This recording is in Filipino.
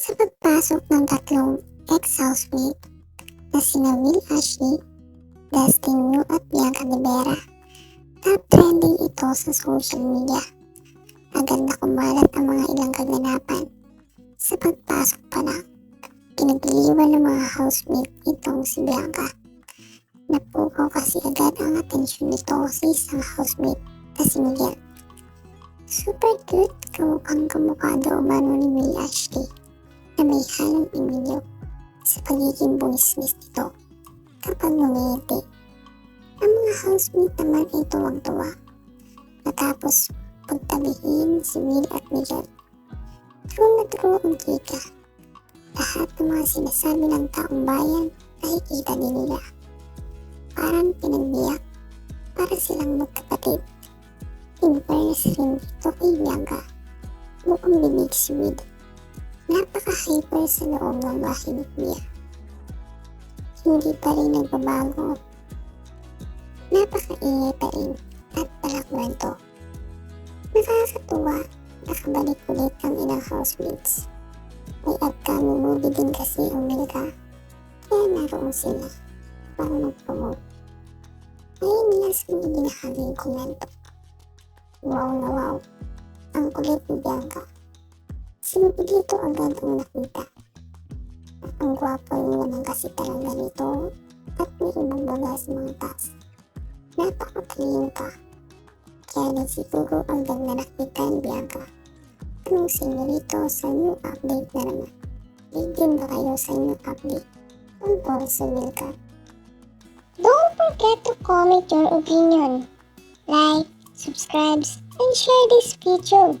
Sa pagpasok ng tatlong ex-housemate na sina Will Ashley, Dustin Yu at Bianca Rivera, top trending ito sa social media. Agad na kumalat ang mga ilang kaganapan. Sa pagpasok pa lang, pinagdiliwan ng mga housemate itong si Bianca. Napukaw kasi agad ang atensyon nito sa isang housemate na si Miguel. Super cute, kamukhang kamukha daw umano ni Will Ashley may halong imilyo sa pagiging bumisnis nito kapag ngumiti. Ang mga housemate naman ay tuwang-tuwa matapos pagtabihin si Will at Miguel. True na true ang chika. Lahat ng mga ng taong bayan din nila. Parang pinagbiyak para silang magkapatid. In fairness rin ito kay Bianca. Mukhang bibig si. Napaka-hyper sa loob ng bahay ni Kuya. Hindi pa rin nagbabago. Napaka-ingay pa rin at palakwento. Nakakatuwa, nakabalik ulit ang ilang housemates. May upcoming movie din kasi ang Milka, kaya naroon sila para mag-promote. Ngayon nila mga binahaging komento. Wow na wow, ang kulit ni Bianca. Si Miguelito agad ang nakita. Ang gwapo niya naman kasi talaga nito at may ibang baga sa mga taas. Napaka-clean ka. Kaya rin siguro agad na nakita ni Bianca. Anong sinurito sa new update na naman? Big din ba kayo sa new update? Tungkol sa Milka. Don't forget to comment your opinion. Like, subscribe, and share this video.